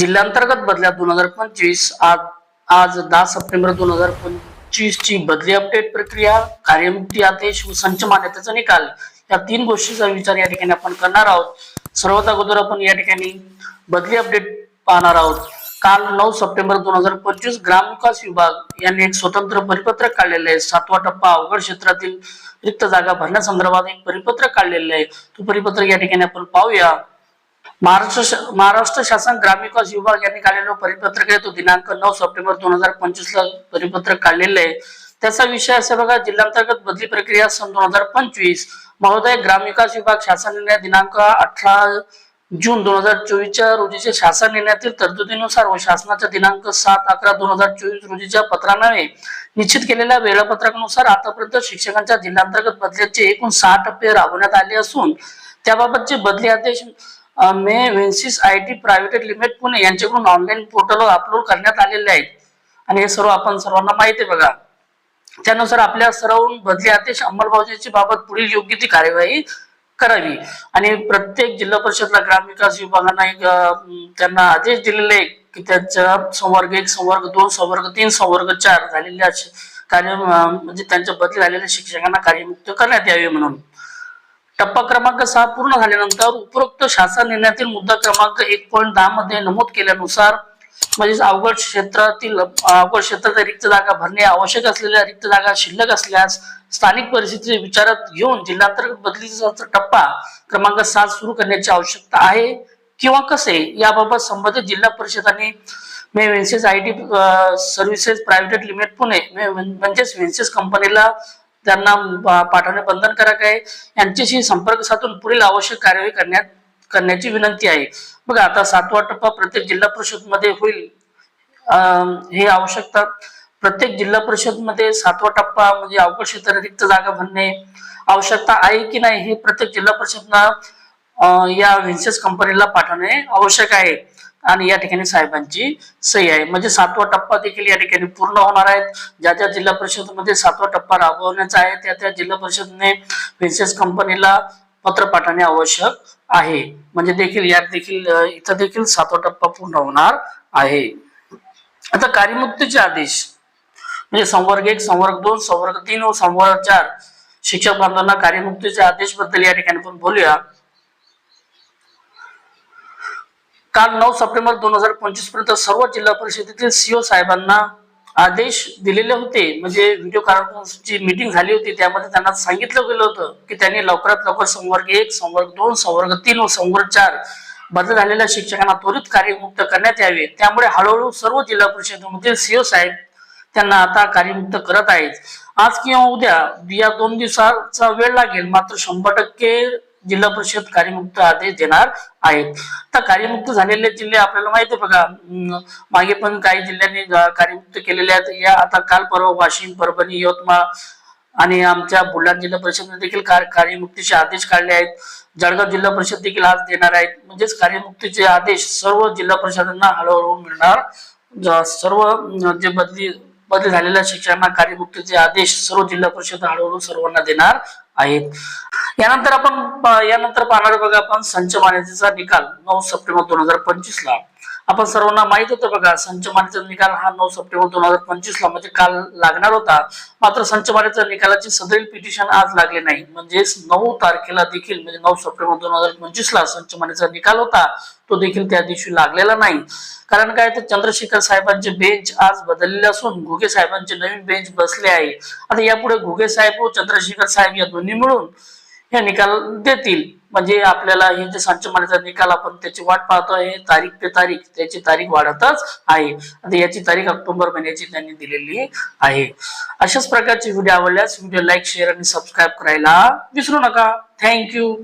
जिल्ह्यांतर्गत बदल्या दोन हजार पंचवीस आज आज दहा सप्टेंबर दोन हजार पंचवीस ची बदली अपडेट प्रक्रिया कार्यमुक्ती आदेश व संच मान्यतेचा निकाल. या तीन गोष्टीचा विचार या ठिकाणी आपण करणार आहोत. सर्वात अगोदर आपण या ठिकाणी बदली अपडेट पाहणार आहोत. काल नऊ सप्टेंबर दोन हजार पंचवीस ग्रामविकास विभाग यांनी एक स्वतंत्र परिपत्रक काढलेले आहे. सातवा टप्पा अवघड क्षेत्रातील रिक्त जागा भरण्यासंदर्भात एक परिपत्रक काढलेलं आहे. तो परिपत्रक या ठिकाणी आपण पाहूया. महाराष्ट्र महाराष्ट्र शासन ग्रामविकास विभाग यांनी काढलेलं परिपत्रक आहे तो दिनांक नऊ सप्टेंबर दोन हजार पंचवीस ला परिपत्रक काढलेलं आहे. त्याचा विषय असा बघा जिल्हांतर्गत बदली प्रक्रिया सन दोन हजार पंचवीस महोदय ग्रामविकास विभाग शासन निर्णय दिनांक अठरा जून दोन हजार चोवीसच्या रोजीच्या शासन निर्णयातील तरतुदीनुसार व शासनाच्या दिनांक सात अकरा दोन हजार चोवीस रोजीच्या पत्रानावे निश्चित केलेल्या वेळापत्रकानुसार आतापर्यंत शिक्षकांच्या जिल्हांतर्गत बदल्याचे एकूण सहा टप्पे राबवण्यात आले असून त्याबाबतचे बदली आदेश मे Vensys I T private limited Pune यांच्याकडून ऑनलाईन पोर्टलवर अपलोड करण्यात आलेले आहेत. आणि हे सर्व आपण सर्वांना माहिती आहे बघा. त्यानुसार आपल्या सर्व बदली आदेश अंमलबजावणीची बाबत पुढील योग्य ती कार्यवाही करावी. आणि प्रत्येक जिल्हा परिषदला ग्रामविकास विभागाने एक त्यांना आदेश दिलेले आहे की त्यांच्या संवर्ग एक संवर्ग दोन संवर्ग तीन संवर्ग चार झालेल्या असे कार्य म्हणजे त्यांच्या बदली झालेल्या शिक्षकांना कार्यमुक्त करण्यात यावे म्हणून. टप्पा क्रमांक सहा पूर्ण झाल्यानंतर उपरोक्त शासन निर्णयातील मुद्दा क्रमांक एक पॉईंट दहा मध्ये नमूद केल्यानुसार म्हणजेच अवघड क्षेत्रातील अवघड क्षेत्रातील रिक्त जागा भरणे आवश्यक असलेल्या रिक्त जागा शिल्लक असल्यास स्थानिक परिस्थिती विचारात घेऊन जिल्हांतर्गत बदलीचा टप्पा क्रमांक सात सुरू करण्याची आवश्यकता आहे किंवा कसे? याबाबत संबंधित जिल्हा परिषदांनी मे Vensys I T services private limited Pune म्हणजेच वेन्सेस कंपनीला त्यांना पाठवणे बंधनकारक आहे यांच्याशी संपर्क साधून पुढील आवश्यक कार्यवाही करण्यात करण्याची विनंती आहे. बघा आता सातवा टप्पा प्रत्येक जिल्हा परिषदमध्ये होईल हे आवश्यकता प्रत्येक जिल्हा परिषदमध्ये सातवा टप्पा म्हणजे अवकाश क्षेत्र रिक्त जागा भरणे आवश्यकता आहे की नाही हे प्रत्येक जिल्हा परिषदना या व्हिन्सेस कंपनीला पाठवणे आवश्यक आहे. आणि या ठिकाणी साहेबांची सही आहे. म्हणजे सातवा टप्पा देखील या ठिकाणी पूर्ण होणार आहेत ज्या ज्या जिल्हा परिषदमध्ये सातवा टप्पा राबवण्याचा आहे त्या त्या जिल्हा परिषदने व्हिन्सेस कंपनीला पत्र पाठवणे आवश्यक आहे. म्हणजे देखील यात देखील इथं देखील सातवा टप्पा पूर्ण होणार आहे. आता कार्यमुक्तीचे आदेश. म्हणजे संवर्ग एक संवर्ग दोन संवर्ग तीन व संवर्ग चार शिक्षक बांधवांना कार्यमुक्तीचे आदेशबद्दल या ठिकाणी पण बोलूया. काल नऊ सप्टेंबर दोन हजार पंचवीसपर्यंत सर्व जिल्हा परिषदेतील सीओ साहेबांना आदेश दिलेले होते. म्हणजे व्हिडिओ कॉन्फरन्सची मीटिंग झाली होती. त्यामध्ये त्यांना सांगितलं गेलं होतं की त्यांनी लवकरात लवकर संवर्ग एक संवर्ग दोन संवर्ग तीन व संवर्ग चार बदल झालेल्या शिक्षकांना त्वरित कार्यमुक्त करण्यात यावे. त्यामुळे हळूहळू सर्व जिल्हा परिषदेमधील सीओ साहेब त्यांना आता कार्यमुक्त करत आहेत. आज किंवा उद्या या दोन दिवसाचा वेळ लागेल. मात्र शंभर टक्के जिल्हा परिषद कार्यमुक्त आदेश देणार आहेत. तर कार्यमुक्त झालेले जिल्हे आपल्याला माहिती आहे बघा मागे पण काही जिल्ह्यांनी कार्यमुक्त केलेले आहेत. या आता काल परवा वाशिम परभणी यवतमाळ आणि आमच्या बुलढाणा जिल्हा परिषदने देखील कार्यमुक्तीचे आदेश काढले आहेत. जळगाव जिल्हा परिषद देखील आज देणार आहेत. म्हणजेच कार्यमुक्तीचे आदेश सर्व जिल्हा परिषदांना हळूहळू मिळणार. सर्व जे बदली बदली झालेल्या शिक्षकांना कार्यमुक्तीचे आदेश सर्व जिल्हा परिषद हळूहळू सर्वांना देणार. आहेत. यानंतर आपण यानंतर पाहणार बघा आपण संच मान्यतेचा निकाल नऊ सप्टेंबर दोन हजार पंचवीस ला आपण सर्वांना माहीत होतं बघा संच निकाल हा नऊ सप्टेंबर दोन हजार पंचवीस ला म्हणजे काल लागणार होता. मात्र संच मान्यतेच्या निकालाची सदैल पिटिशन आज लागले नाही. म्हणजेच नऊ तारखेला देखील म्हणजे नऊ सप्टेंबर दोन हजार पंचवीस ला संच मानेचा निकाल होता तो देखील त्या दिवशी लागलेला नाही. कारण काय तर चंद्रशेखर साहेबांचे बेंच आज बदललेले असून घुगे साहेबांचे नवीन बेंच बसले आहे. आता यापुढे घुगे साहेब व चंद्रशेखर साहेब या दोन्ही मिळून हे निकाल देतील. म्हणजे आपल्याला हे जे संच मान्यता निकाल आपण त्याची वाट पाहतो आहे तारीख ते तारीख त्याची तारीख वाढतच आहे. आता याची तारीख ऑक्टोबर महिन्याची त्यांनी दिलेली आहे. अशाच प्रकारचे व्हिडिओ आवडल्यास व्हिडिओ लाईक शेअर आणि सबस्क्राईब करायला विसरू नका. थँक्यू